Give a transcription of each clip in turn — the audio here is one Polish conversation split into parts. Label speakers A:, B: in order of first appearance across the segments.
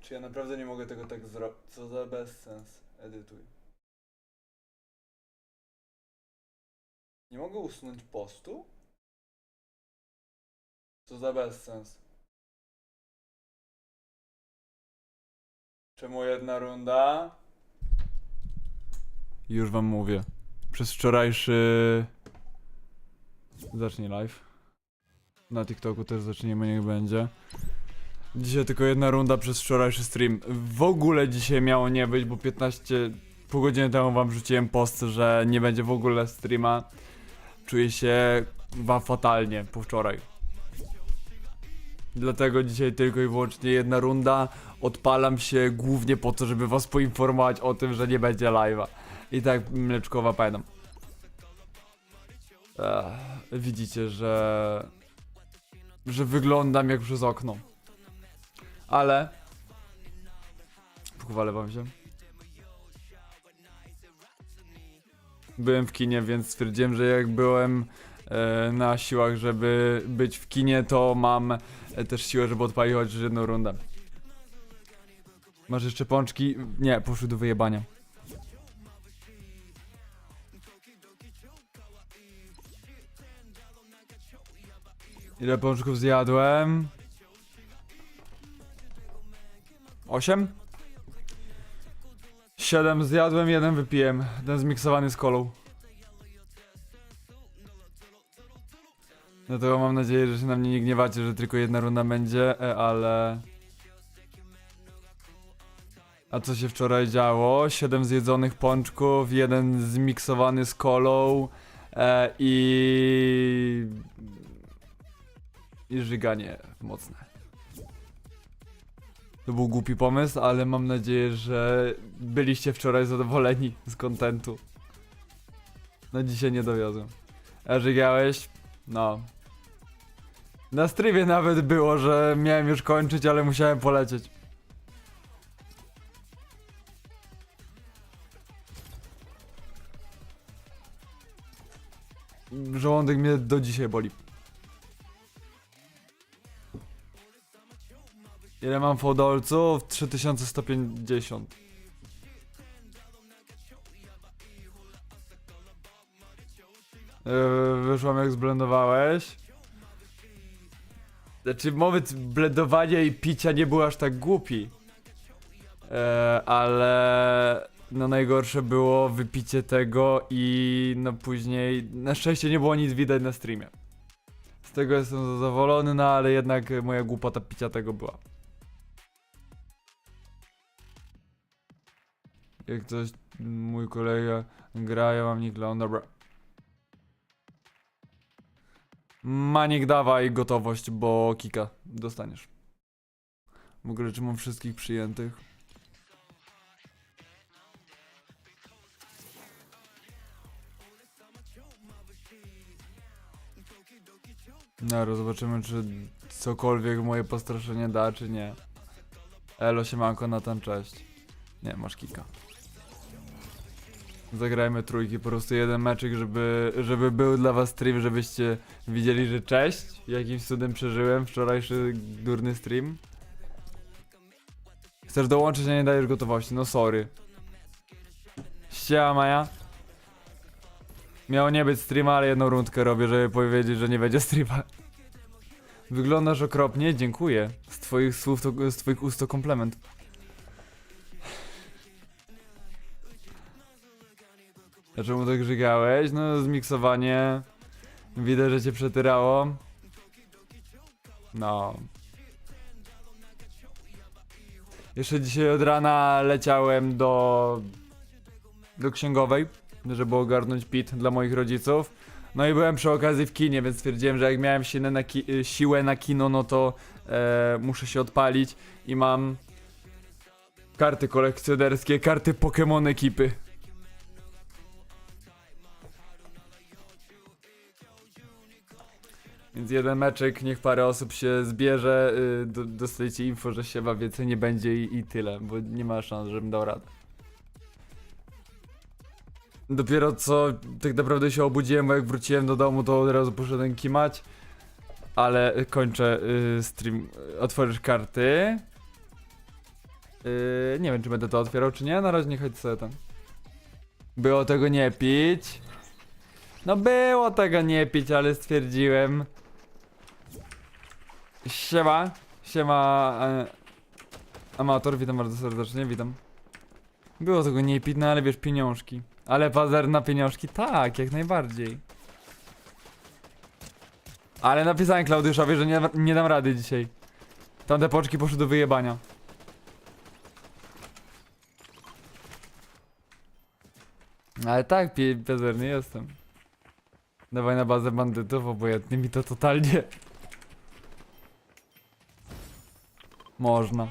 A: Czy ja naprawdę nie mogę tego tak zrobić? Co za bezsens. Edytuj. Nie mogę usunąć postu? Co za bezsens. Czemu jedna runda? Już wam mówię. Przez wczorajszy... Zacznij live. Na TikToku też zaczniemy, niech będzie. Dzisiaj tylko jedna runda przez wczorajszy stream. W ogóle dzisiaj miało nie być, bo 15 pół godziny temu wam rzuciłem post, że nie będzie w ogóle streama. Czuję się wam fatalnie po wczoraj. Dlatego dzisiaj tylko i wyłącznie jedna runda. Odpalam się głównie po to, żeby was poinformować o tym, że nie będzie live'a. I tak mleczkowa pamiętam. Ech, widzicie, że... że wyglądam jak przez okno. Ale... Pochwalę wam się. Byłem w kinie, więc stwierdziłem, że jak byłem e, na siłach, żeby być w kinie, to mam e, też siłę, żeby odpalić chociaż jedną rundę. Masz jeszcze pączki? Nie, poszły do wyjebania. Ile pączków zjadłem? Osiem? Siedem zjadłem, jeden wypiłem. Ten zmiksowany z kolą. Dlatego mam nadzieję, że się na mnie nie gniewacie, że tylko jedna runda będzie, e, ale... A co się wczoraj działo? Siedem zjedzonych pączków, jeden zmiksowany z kolą e, i... I żyganie mocne. To był głupi pomysł, ale mam nadzieję, że byliście wczoraj zadowoleni z kontentu. No dzisiaj nie dowiozłem. A żygałeś? No. Na streamie nawet było, że miałem już kończyć, ale musiałem polecieć. Żołądek mnie do dzisiaj boli. Ile mam fodolców? 3150. Yy, wyszłam jak zblendowałeś. Znaczy c- blendowania i picia nie był aż tak głupi. E, ale no najgorsze było wypicie tego i no później na szczęście nie było nic widać na streamie. Z tego jestem zadowolony, no ale jednak moja głupota picia tego była. Jak coś mój kolega gra, ja mam nick Leon, dobra. Manik dawaj gotowość, bo kika dostaniesz. W ogóle czy mam wszystkich przyjętych? No, zobaczymy czy cokolwiek moje postraszenie da, czy nie. Elo, siemanko, Natan, cześć. Nie, masz kika. Zagrajmy trójki, po prostu jeden meczyk, żeby, żeby był dla was stream, żebyście widzieli, że cześć, jakimś cudem przeżyłem wczorajszy durny stream. Chcesz dołączyć, a nie dajesz gotowości, no sorry. Ściema Maja. Miało nie być streama, ale jedną rundkę robię, żeby powiedzieć, że nie będzie streama. Wyglądasz okropnie, dziękuję. Z twoich słów, to, z twoich ust to komplement. A czemu tak żygałeś? No, zmiksowanie. Widać, że cię przetyrało. No. Jeszcze dzisiaj od rana leciałem do... do księgowej, żeby ogarnąć pit dla moich rodziców. No i byłem przy okazji w kinie, więc stwierdziłem, że jak miałem siłę na, ki y, siłę na kino, no to e, muszę się odpalić i mam karty kolekcjonerskie, karty Pokémon ekipy. Więc jeden meczek, niech parę osób się zbierze, do, dostajecie info, że się więcej nie będzie i, i tyle, bo nie ma szans, żebym dał radę. Dopiero co tak naprawdę się obudziłem, bo jak wróciłem do domu, to od razu poszedłem kimać. Ale kończę y, stream. Otworzysz karty. Yy, nie wiem, czy będę to otwierał, czy nie. Na razie nie chodź sobie tam. Było tego nie pić. No było tego nie pić, ale stwierdziłem. Siema. Siema. E, amator, witam bardzo serdecznie, witam. Było tego nie pić, no ale wiesz, pieniążki. Ale pazar na pieniążki? Tak, jak najbardziej. Ale napisałem Klaudiuszowi, że nie, nie dam rady dzisiaj. Tamte poczki poszły do wyjebania. Ale tak, pie- pazerny jestem. Dawaj na bazę bandytów, obojętnie mi to totalnie. Można.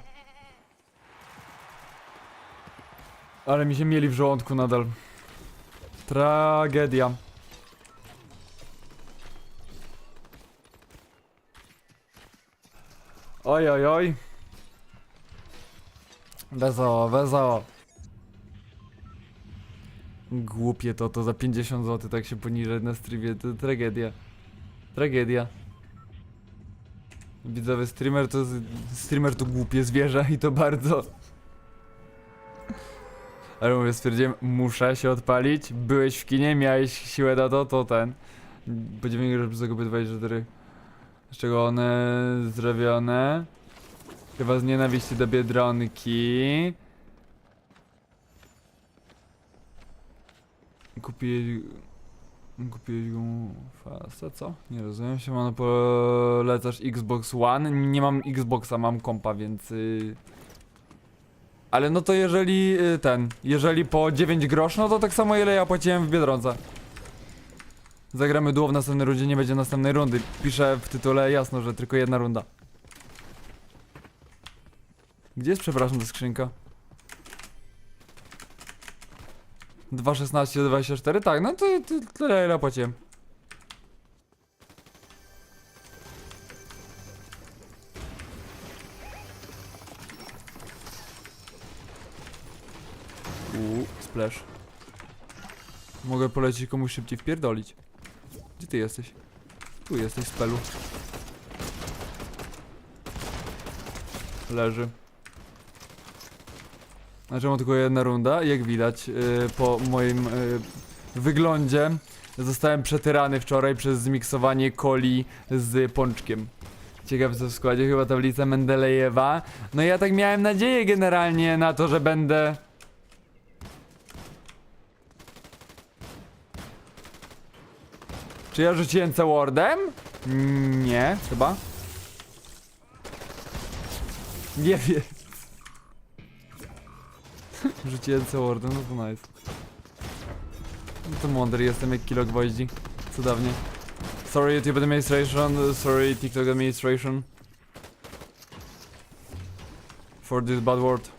A: Ale mi się mieli w żołądku nadal. Tragedia. Oj, oj, oj. Wesoło, wesoło. Głupie to, to za 50 zł tak się poniżej na streamie, to tragedia. Tragedia. Widzowy streamer to, streamer to głupie zwierzę i to bardzo. Ale mówię, stwierdziłem, muszę się odpalić. Byłeś w kinie, miałeś siłę na to, to ten. Będziemy grać przez zakupy 24. Z czego one zrobione. Chyba z nienawiści do Biedronki. Kupiłeś... Kupiłeś go fasta, co? Nie rozumiem się, no polecasz Xbox One. Nie mam Xboxa, mam kompa, więc... y, Ale no to jeżeli y, ten, jeżeli po 9 grosz, no to tak samo ile ja płaciłem w Biedronce. Zagramy duo w następnej rundzie, nie będzie następnej rundy. Piszę w tytule jasno, że tylko jedna runda. Gdzie jest, przepraszam, ta skrzynka? 2.16 do 24? Tak, no to, to tyle ile płaciłem. Uuu, splash. Mogę polecić komuś szybciej wpierdolić. Gdzie ty jesteś? Tu jesteś, spelu. Leży. Znaczy mam tylko jedna runda, jak widać yy, po moim yy, wyglądzie zostałem przetyrany wczoraj przez zmiksowanie coli z pączkiem. Ciekawe co w składzie, chyba tablica Mendelejewa. No ja tak miałem nadzieję generalnie na to, że będę... Czy ja rzuciłem C-wordem? Nie, chyba. Nie wiem. Rzuciłem C-wordem, no to nice. No to mądry jestem jak kilo gwoździ. Cudownie. Sorry YouTube administration, sorry TikTok administration. For this bad word.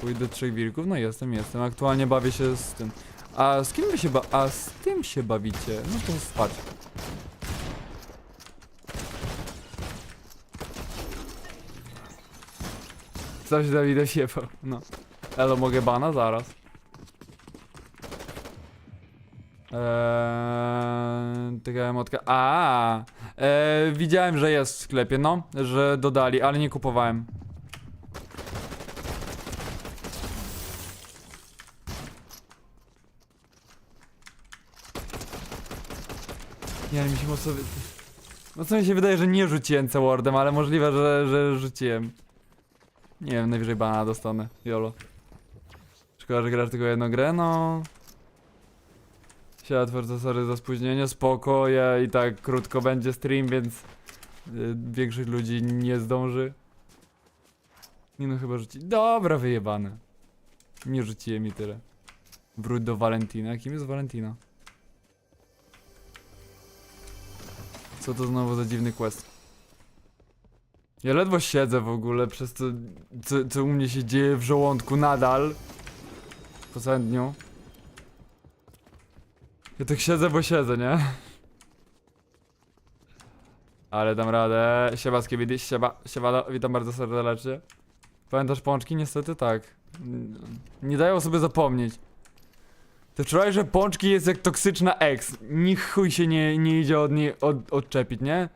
A: Pójdę trzech wilków? No jestem, jestem. Aktualnie bawię się z tym. A z kim wy się ba... A z tym się bawicie? No to spać. Coś Dawida siepał, no. Elo, mogę bana? Zaraz. Eee, taka emotka. A, eee, widziałem, że jest w sklepie, no, że dodali, ale nie kupowałem. Nie, mi się mocno... wy- Mocno mi się wydaje, że nie rzuciłem C-wordem, ale możliwe, że, że rzuciłem. Nie wiem, najwyżej bana dostanę. Jolo. Szkoda, że grasz tylko jedną grę, no. Siada twórca, sorry za spóźnienie, spoko, ja i tak krótko będzie stream, więc y, większość ludzi nie zdąży. Nie no, chyba rzuci. Dobra, wyjebane. Nie rzuciłem i tyle. Wróć do Valentina. Kim jest Valentina? Co to znowu za dziwny quest? Ja ledwo siedzę w ogóle przez to, co, co u mnie się dzieje w żołądku nadal. Po całym dniu. Ja tak siedzę, bo siedzę, nie? Ale dam radę. Siema Skibidi, siema, siema, witam bardzo serdecznie. Pamiętasz pączki? Niestety tak. Nie dają sobie zapomnieć. Te wczorajsze pączki jest jak toksyczna ex. Niech chuj się nie, nie idzie od niej od, odczepić, nie?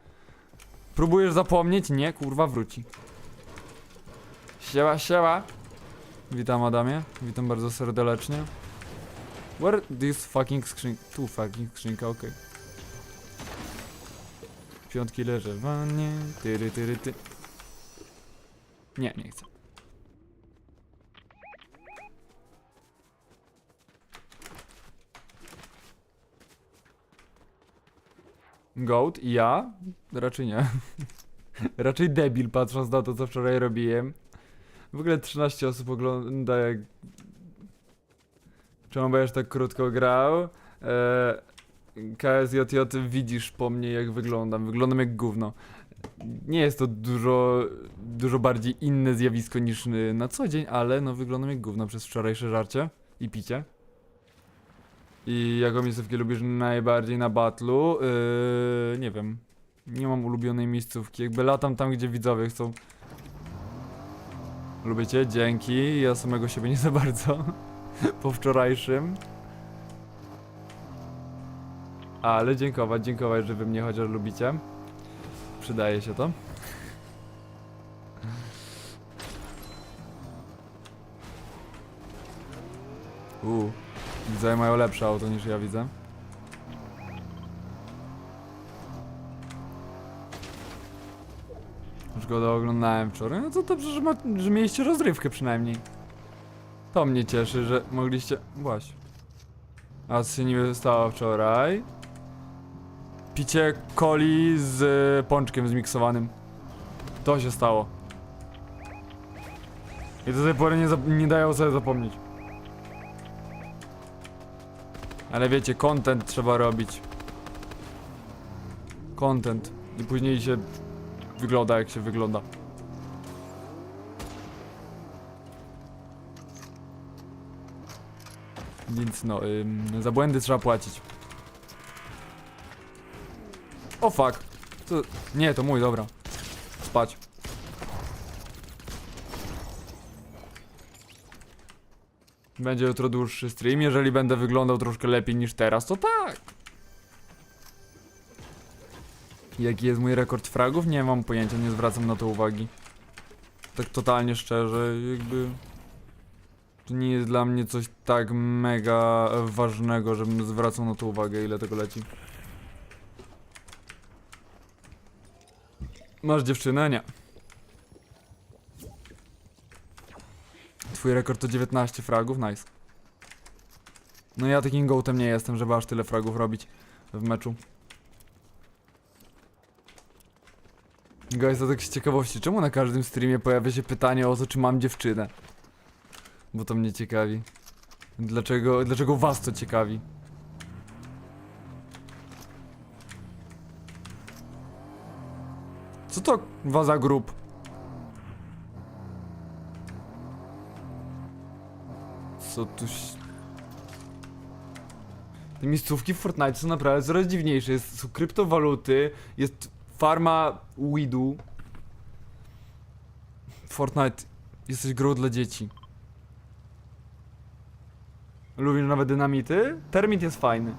A: Próbujesz zapomnieć? Nie, kurwa, wróci. Siema, siema. Witam Adamie, witam bardzo serdecznie. Where this fucking skrzynka? Tu fucking skrzynka, okej. Piątki leży w wannie, tyry, ty. Nie, nie chcę. Goat i ja? Raczej nie. Raczej debil, patrząc na to, co wczoraj robiłem. W ogóle 13 osób ogląda jak... Czemu będziesz tak krótko grał? Eee, KSJJ, widzisz po mnie jak wyglądam. Wyglądam jak gówno. Nie jest to dużo, dużo bardziej inne zjawisko niż na co dzień, ale no wyglądam jak gówno przez wczorajsze żarcie i picie. I jaką miejscówkę lubisz najbardziej na battlu? Yy, nie wiem. Nie mam ulubionej miejscówki. Jakby latam tam, gdzie widzowie chcą. Lubię cię, dzięki. Ja samego siebie nie za bardzo. po wczorajszym. Ale dziękować, dziękować, że wy mnie chociaż lubicie. Przydaje się to. Uuu. Widzowie mają lepsze auto niż ja widzę. Szkoda oglądałem wczoraj. No to dobrze, że, ma, że mieliście rozrywkę przynajmniej. To mnie cieszy, że mogliście... Właśnie. A co się niby stało wczoraj? Picie coli z y, pączkiem zmiksowanym. To się stało. I do tej pory nie, nie dają sobie zapomnieć. Ale wiecie, content trzeba robić. Content. I później się wygląda jak się wygląda. Więc no, ym, za błędy trzeba płacić. O fuck. Co? Nie, to mój, dobra. Spać. Będzie jutro dłuższy stream. Jeżeli będę wyglądał troszkę lepiej niż teraz, to tak. Jaki jest mój rekord fragów? Nie mam pojęcia, nie zwracam na to uwagi. Tak totalnie szczerze, jakby... To nie jest dla mnie coś tak mega ważnego, żebym zwracał na to uwagę, ile tego leci. Masz dziewczynę? Nie. Twój rekord to 19 fragów? Nice. No ja takim gołtem nie jestem, żeby aż tyle fragów robić w meczu. Guys, to tak z ciekawości, czemu na każdym streamie pojawia się pytanie o to, czy mam dziewczynę? Bo to mnie ciekawi. Dlaczego, dlaczego was to ciekawi? Co to za grup? Co tu się... Te miejscówki w Fortnite są naprawdę coraz dziwniejsze. Jest, są kryptowaluty, jest farma weedu. Fortnite, jesteś grą dla dzieci. Lubisz nawet dynamity? Termit jest fajny.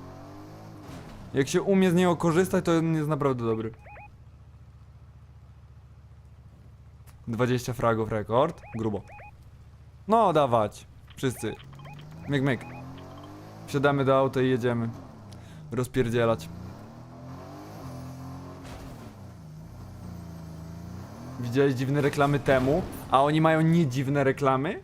A: Jak się umie z niego korzystać, to on jest naprawdę dobry. 20 fragów rekord. Grubo. No, dawać. Wszyscy. Myk, myk. Wsiadamy do auta i jedziemy. Rozpierdzielać. Widziałeś dziwne reklamy temu, a oni mają nie dziwne reklamy?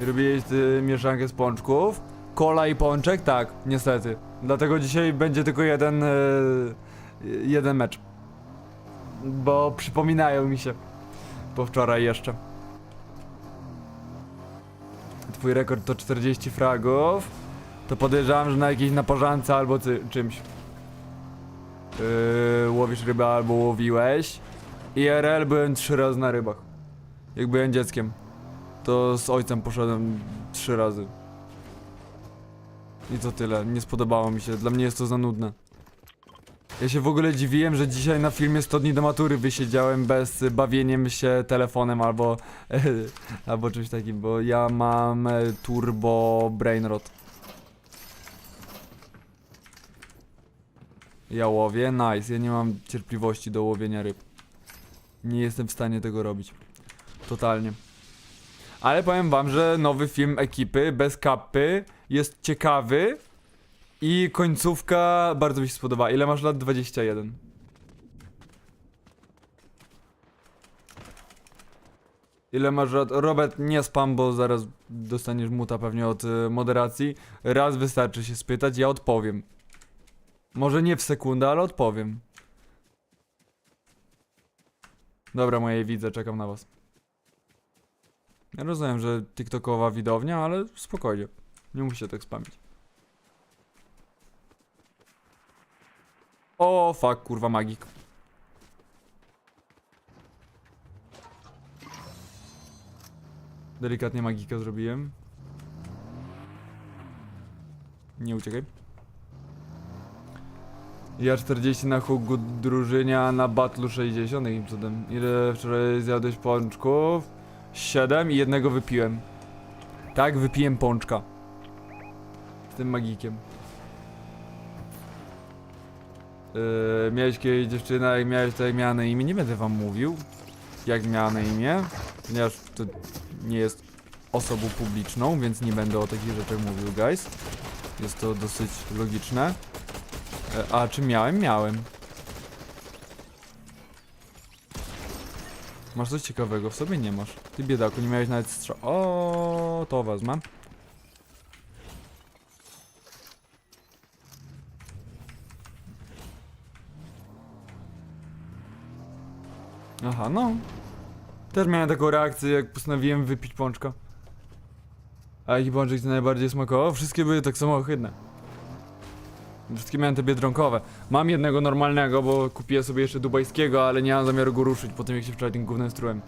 A: Robiłeś y, mieszankę z pączków? Kola i pączek? Tak, niestety. Dlatego dzisiaj będzie tylko jeden, y, jeden mecz. Bo przypominają mi się. Po wczoraj jeszcze. Twój rekord to 40 fragów. To podejrzewam, że na jakiejś napożance albo czymś. Yy, łowisz rybę albo łowiłeś. IRL byłem trzy razy na rybach. Jak byłem dzieckiem. To z ojcem poszedłem trzy razy. I to tyle. Nie spodobało mi się. Dla mnie jest to za nudne. Ja się w ogóle dziwiłem, że dzisiaj na filmie 100 dni do matury wysiedziałem bez bawieniem się telefonem albo, albo czymś takim, bo ja mam e, turbo brainrot. Ja łowię? Nice. Ja nie mam cierpliwości do łowienia ryb. Nie jestem w stanie tego robić. Totalnie. Ale powiem wam, że nowy film ekipy bez kapy jest ciekawy i końcówka bardzo mi się spodoba. Ile masz lat? 21. Ile masz lat? Robert, nie spam, bo zaraz dostaniesz muta pewnie od y, moderacji. Raz wystarczy się spytać, ja odpowiem. Może nie w sekundę, ale odpowiem. Dobra, moje widzę, czekam na was. Ja rozumiem, że TikTokowa widownia, ale spokojnie. Nie musicie tak spamić. O, fuck, kurwa, magik. Delikatnie magika zrobiłem. Nie uciekaj. Ja 40 na hugu drużynia na battlu 60 jakim cudem. Ile wczoraj zjadłeś pączków? 7 i jednego wypiłem. Tak, wypiłem pączka. Z tym magikiem. Yy, miałeś kiedyś dziewczynę, jak miałeś tutaj miała na imię, nie będę wam mówił, jak miała na imię, ponieważ to nie jest osobą publiczną, więc nie będę o takich rzeczach mówił, guys. Jest to dosyć logiczne. E, A czy miałem? Miałem. Masz coś ciekawego w sobie? Nie masz. Ty biedaku, nie miałeś nawet strzał. O, to wezmę. Aha, no. Też miałem taką reakcję, jak postanowiłem wypić pączka. A jaki pączek ci najbardziej smakował? Wszystkie były tak samo ohydne. Wszystkie miałem te biedronkowe. Mam jednego normalnego, bo kupiłem sobie jeszcze dubajskiego, ale nie mam zamiaru go ruszyć po tym, jak się wczoraj tym gównem strułem.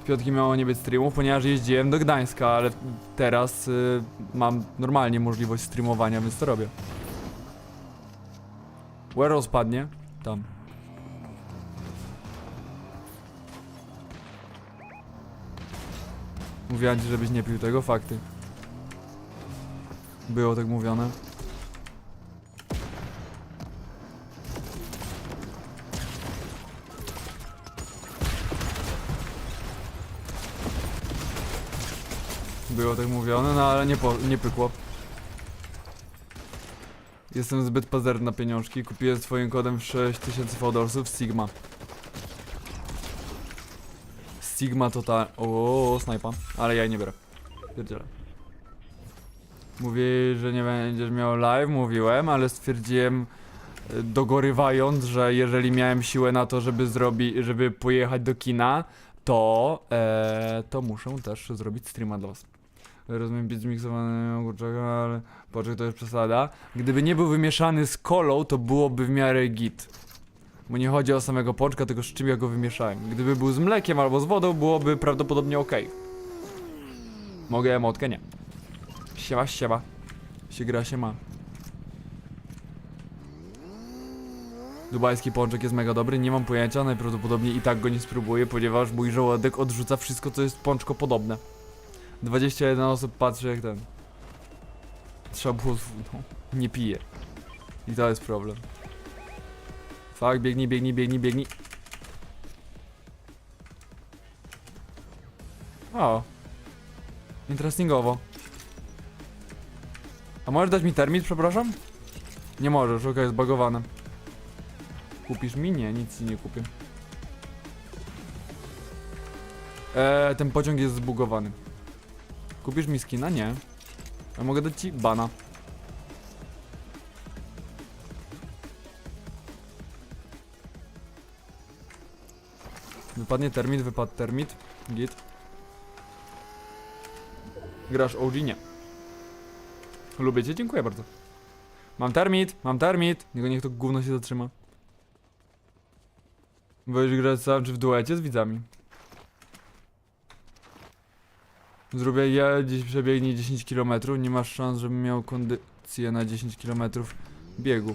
A: W piątki miało nie być streamów, ponieważ jeździłem do Gdańska, ale teraz y, mam normalnie możliwość streamowania, więc to robię. Where spadnie? Tam. Mówiłem ci, żebyś nie pił tego, fakty. Było tak mówione. Było tak mówione, no ale nie, po, nie pykło. Jestem zbyt pazerny na pieniążki. Kupiłem swoim kodem 6000 followersów Sigma. Sigma total... O, snajpa. Ale ja jej nie biorę. Pierdzielę. Mówi, że nie będziesz miał live, mówiłem, ale stwierdziłem e, dogorywając, że jeżeli miałem siłę na to, żeby zrobić, żeby pojechać do kina, to, e, to muszę też zrobić streama dla was. Rozumiem być zmiksowany ogórczak, ale poczek to już przesada. Gdyby nie był wymieszany z kolą, to byłoby w miarę git. Bo nie chodzi o samego pączka, tylko z czym ja go wymieszałem. Gdyby był z mlekiem albo z wodą, byłoby prawdopodobnie ok. Mogę emotkę? Nie. Siema, siema. Się gra, się ma. Dubajski pączek jest mega dobry, nie mam pojęcia, najprawdopodobniej i tak go nie spróbuję, ponieważ mój żołądek odrzuca wszystko, co jest pączko podobne. 21 osób patrzy jak ten. Trzeba było... No, nie pije. I to jest problem. Fak, biegnij, biegnij, biegnij, biegnij. O. Interestingowo. A możesz dać mi termin, przepraszam? Nie możesz, okej, jest bagowane. Kupisz mi? Nie, nic ci nie kupię. Eee, ten pociąg jest zbugowany. Kupisz mi skina? Nie. A mogę dać ci bana. Wypadnie termit, wypadł termit. Git. Grasz OG? Nie. Lubię cię, dziękuję bardzo. Mam termit, mam termit. Niego niech to gówno się zatrzyma. Wolisz grać sam czy w duecie z widzami? Zrobię ja dziś przebiegnie 10 km, nie masz szans, żebym miał kondy... kondycję na 10 km biegu.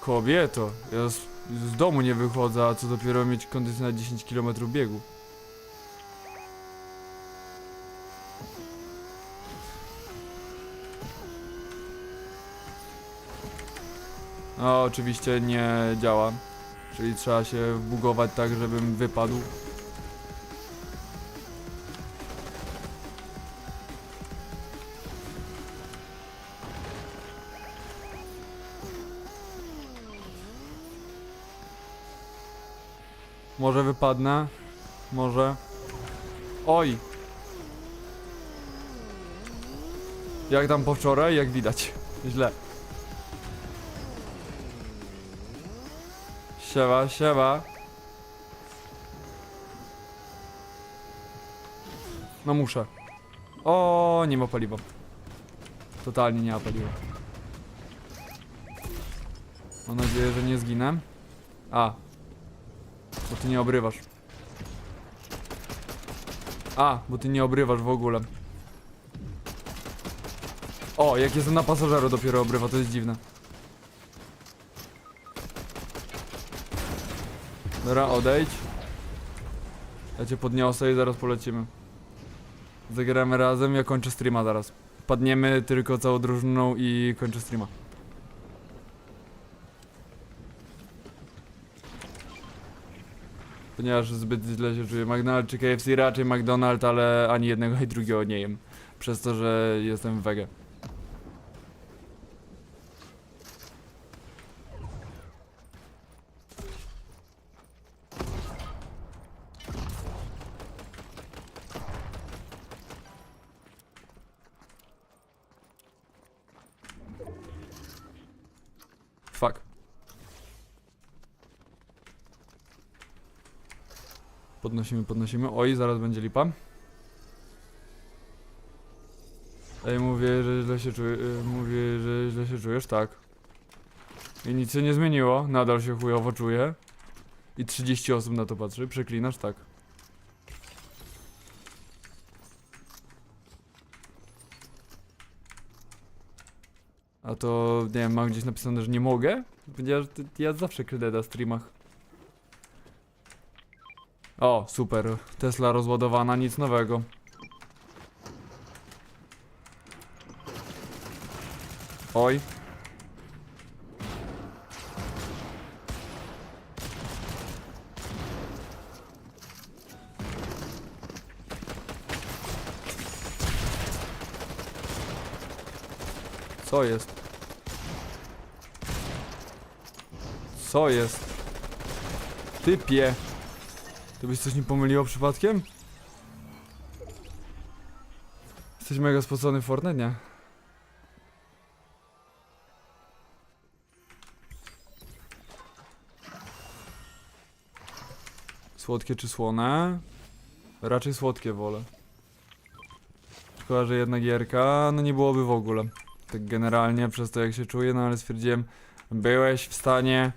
A: Kobieto, ja z, z domu nie wychodzę, a co dopiero mieć kondycję na 10 km biegu. No, oczywiście nie działa. Czyli trzeba się wbugować tak, żebym wypadł. Może wypadnę? Może. Oj! Jak tam po wczoraj? Jak widać. Źle. Siema, siema. No muszę. O, nie ma paliwa. Totalnie nie ma paliwa. Mam nadzieję, że nie zginę. A. Bo ty nie obrywasz. A, bo ty nie obrywasz w ogóle. O, jak jestem na pasażeru dopiero obrywa, to jest dziwne. Dobra, odejdź. Ja cię podniosę i zaraz polecimy. Zagramy razem, ja kończę streama zaraz. Padniemy tylko całą drużyną i kończę streama. Ponieważ zbyt źle się czuję. McDonald's czy KFC raczej McDonald's, ale ani jednego i drugiego nie jem. Przez to, że jestem wege. Fuck. Podnosimy, podnosimy. Oj, zaraz będzie lipa. Ej, mówię, że źle się czuję. y, Mówię, że źle się czujesz, tak. I nic się nie zmieniło. Nadal się chujowo czuję. I 30 osób na to patrzy. Przeklinasz, tak. A to, nie wiem, mam gdzieś napisane, że nie mogę? Ponieważ ja zawsze kredę na streamach. O, super. Tesla rozładowana, nic nowego. Oj. Co jest? Co jest? Typie. To byś coś nie pomyliło przypadkiem? Jesteś mega spocony w Fortnite, nie? Słodkie czy słone? Raczej słodkie wolę. Szkoda, że jedna gierka, no nie byłoby w ogóle. Tak generalnie przez to jak się czuję, no ale stwierdziłem, byłeś w stanie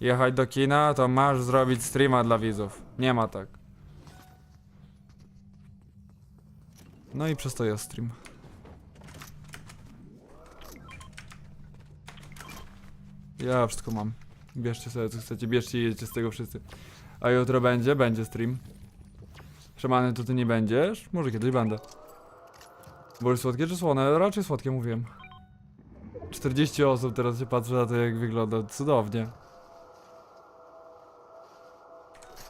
A: jechać do kina, to masz zrobić streama dla widzów. Nie ma tak. No i przez to jest stream. Ja wszystko mam. Bierzcie sobie co chcecie, bierzcie i jedźcie z tego wszyscy. A jutro będzie? Będzie stream. Szamany to ty nie będziesz? Może kiedyś będę. Wolisz słodkie czy słone? Raczej słodkie mówiłem. 40 osób teraz się patrzy na to jak wygląda. Cudownie.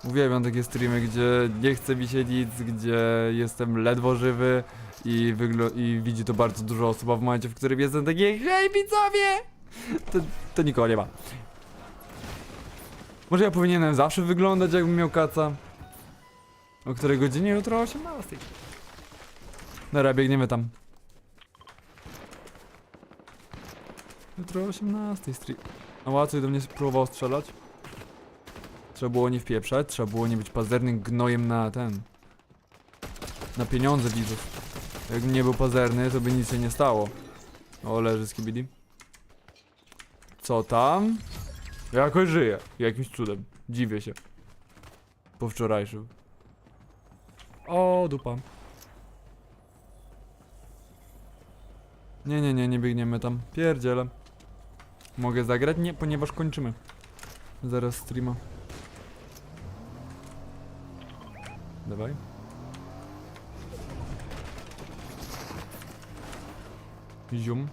A: Uwielbiam takie streamy, gdzie nie chce mi się nic, gdzie jestem ledwo żywy i, i widzi to bardzo dużo osób, a w momencie, w którym jestem taki hej widzowie! To, to nikogo nie ma. Może ja powinienem zawsze wyglądać jakbym miał kaca? O której godzinie? Jutro o 18. Dobra, biegniemy tam. Jutro o 18 stream. A łatwiej do mnie próbował strzelać? Trzeba było nie wpieprzać, trzeba było nie być pazernym gnojem na ten. Na pieniądze widzów. Jakbym nie był pazerny, to by nic się nie stało. O, leży skibidi. Co tam? Jakoś żyję. Jakimś cudem. Dziwię się. Po wczorajszym. O, dupa. Nie, nie, nie, nie biegniemy tam. Pierdziele. Mogę zagrać? Nie, ponieważ kończymy. Zaraz streama. Dawaj. Zium.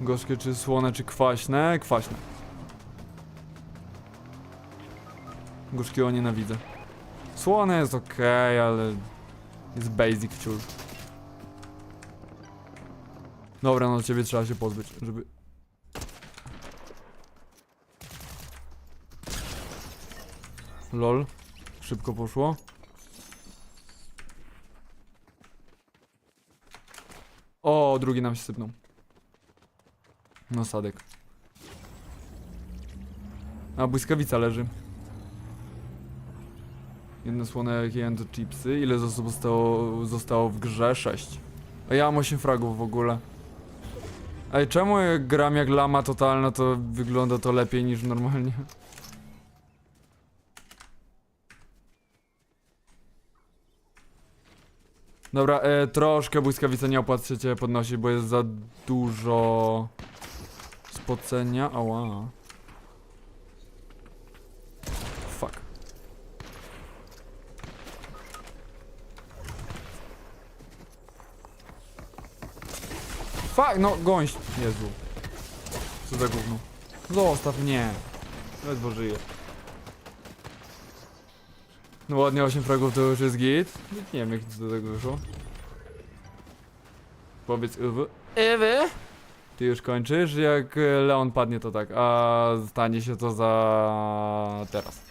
A: Gorzkie czy słone, czy kwaśne? Kwaśne. Gorzkiego nienawidzę. Słone jest ok, ale jest basic wciąż. Dobra, no ciebie trzeba się pozbyć, żeby... Lol. Szybko poszło. O, drugi nam się sypnął. No sadek. A, błyskawica leży. Jedno słone jeden chipsy. Ile osób zostało, zostało w grze? 6. A ja mam 8 fragów w ogóle. Ej, czemu jak gram jak lama totalna, to wygląda to lepiej niż normalnie? Dobra, e, troszkę błyskawica nie opłaca podnosić, bo jest za dużo spocenia. Ała. Fuck. Fuck, no gąś. Jezu. Co za gówno. Zostaw mnie. Ledwo żyję. No ładnie 8 fragów to już jest git. Nie wiem jak do tego wyszło. Powiedz Ewy. Ewy? Ty już kończysz? Jak e, Leon padnie to tak, a stanie się to za teraz.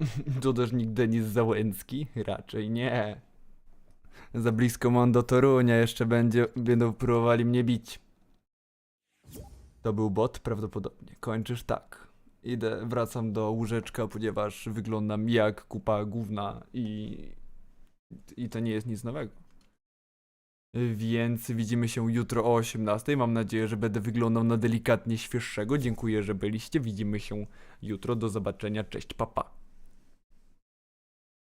A: Dodażnik Denis Załęcki? Raczej nie. Za blisko mam do Torunia, jeszcze będzie, będą próbowali mnie bić. To był bot? Prawdopodobnie. Kończysz tak. Idę, wracam do łóżeczka, ponieważ wyglądam jak kupa gówna i... I to nie jest nic nowego. Więc widzimy się jutro o 18. Mam nadzieję, że będę wyglądał na delikatnie świeższego. Dziękuję, że byliście. Widzimy się jutro. Do zobaczenia. Cześć, papa. Pa.